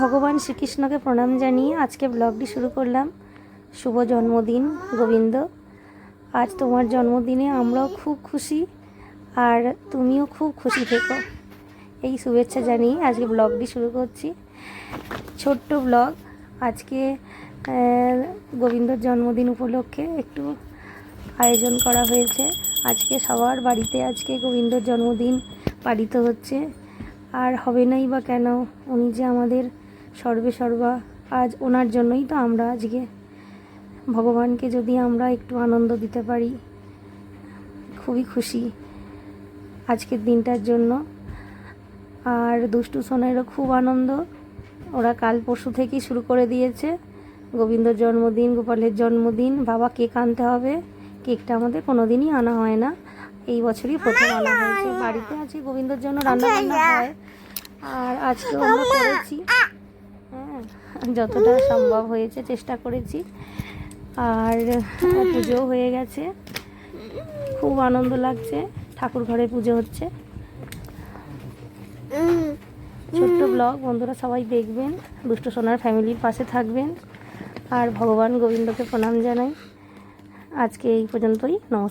ভগবান শ্রীকৃষ্ণকে প্রণাম জানিয়ে আজকে ব্লগটি শুরু করলাম। শুভ জন্মদিন, গোবিন্দ। আজ তোমার জন্মদিনে আমরাও খুব খুশি আর তুমিও খুব খুশি থেকো। এই শুভেচ্ছা জানিয়ে আজকে ব্লগটি শুরু করছি। ছোট্ট ব্লগ। আজকে গোবিন্দর জন্মদিন উপলক্ষে একটু আয়োজন করা হয়েছে। আজকে সবার বাড়িতে আজকে গোবিন্দর জন্মদিন পালিত হচ্ছে। আর হবে নাই বা কেন, উনি যে আমাদের সর্বে সর্বা, আজ ওনার জন্যই তো আমরা আজকে ভগবানকে যদি আমরা একটু আনন্দ দিতে পারি, খুবই খুশি আজকের দিনটার জন্য। আর দুষ্টু সোনারও খুব আনন্দ, ওরা কাল পরশু থেকেই শুরু করে দিয়েছে। গোবিন্দর জন্মদিন, গোপালের জন্মদিন, বাবা কেক আনতে হবে, কেকটা আমাদের কোনো দিনই আনা হয় না। এই বছরই প্রথম আনা হয়েছে। বাড়িতে আছে গোবিন্দর জন্য রান্না বান্না হয়। আর আজকে আমরা করেছি। যতটা সম্ভব হয়েছে চেষ্টা করেছি। আর পুজোও হয়ে গেছে। খুব আনন্দ লাগছে। ঠাকুর ঘরে পুজো হচ্ছে। ছোট্ট ব্লগ, বন্ধুরা সবাই দেখবেন। দুষ্ট সোনার ফ্যামিলির পাশে থাকবেন। আর ভগবান গোবিন্দকে প্রণাম জানাই। আজকে এই পর্যন্তই। নমস্কার।